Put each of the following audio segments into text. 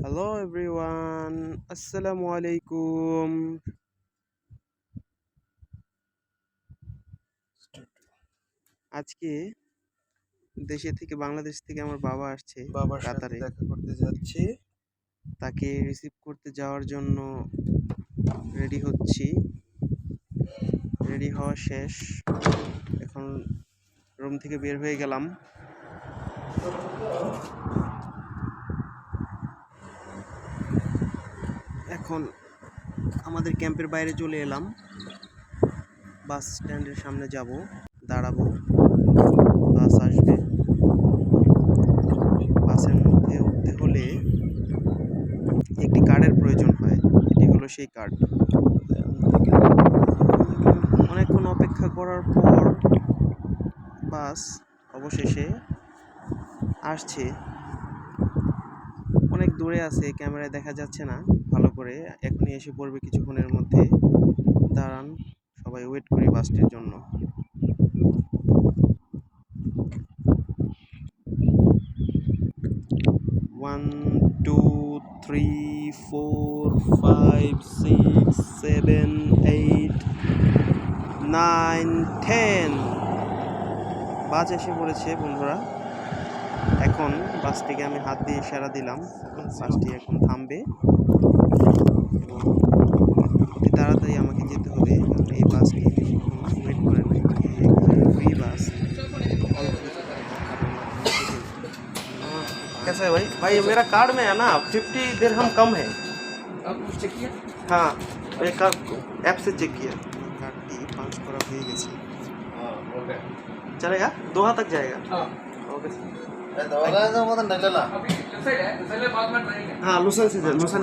Hello everyone আসসালামু আলাইকুম আজকে দেশে থেকে বাংলাদেশ থেকে আমার বাবা আসছে বাবার সাথে কাতারে। দেখা করতে যাচ্ছি। তাকে রিসিভ করতে যাওয়ার জন্য রেডি হচ্ছি। রেডি হওয়া শেষ। এখন রুম থেকে বের হয়ে গেলাম। এখন আমাদের ক্যাম্পের বাইরে চলে এলাম। বাস স্ট্যান্ডের সামনে যাব, দাঁড়াবো। বাস আসবে। বাসের মধ্যে উঠতে হলে একটি কার্ডের প্রয়োজন হয়, এটি হলো সেই কার্ড। অনেকক্ষণ অপেক্ষা করার পর বাস অবশেষে আসছে। অনেক দূরে আছে, ক্যামেরায় দেখা যাচ্ছে না। ভালো করে এখনই এসে পড়বে কিছুক্ষণের মধ্যে। দাঁড়ান সবাই ওয়েট করি বাসটির জন্য। One two three four five six seven eight nine ten bus এসে পড়েছে বন্ধুরা। এখন বাসটিকে আমি হাত দিয়ে ইশারা দিলাম। বাসটি এখন থামবে। कैसे है भाई? भाई मेरा कार्ड में है ना फिफ्टी देर हम कम है। अब चेक किया? हाँ एक ऐप से चेक किया। पाँच करा हो। गए चलेगा? दोहा तक जाएगा। ओके हाँ লুসেন সিজন লুসেন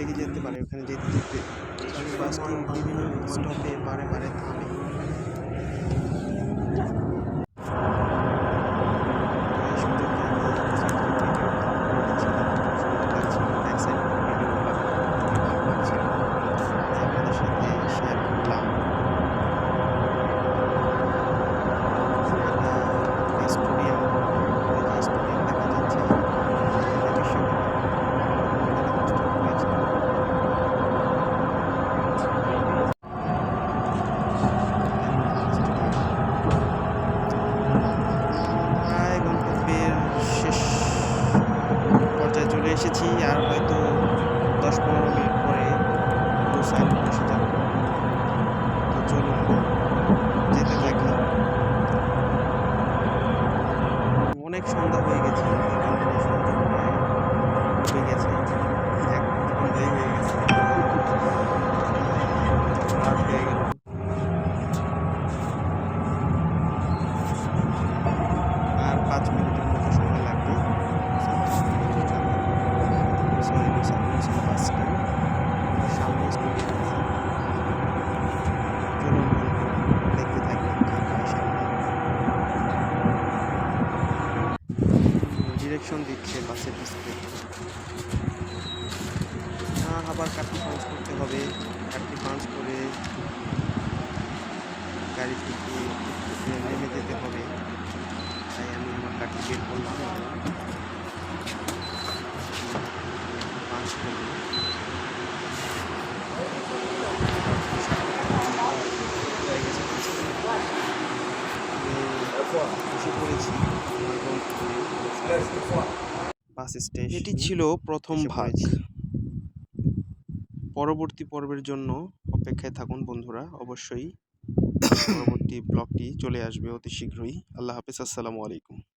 লেগে যেতে পারে। ওখানে যেতে যেতে বাস বাসটি বিভিন্ন স্টপে বারে বারে থামে। গোসাইল বসে ডিরেকশন দিচ্ছে বাসের ডিসপ্লে আবার কাটি পাঞ্চ করতে হবে। কাটি পাঞ্চ করে গাড়ি থেকে নেমে যেতে হবে। তাই আমি আমার কাটি বের করলাম। পাঞ্চ করব বসে পড়েছি বাস স্টেশন এটি ছিল প্রথম ভাগ। পরবর্তী পর্বের জন্য অপেক্ষায় থাকুন বন্ধুরা অবশ্যই পরবর্তী ব্লগটি চলে আসবে অতি শীঘ্রই। আল্লাহ হাফিজ আসসালামু আলাইকুম।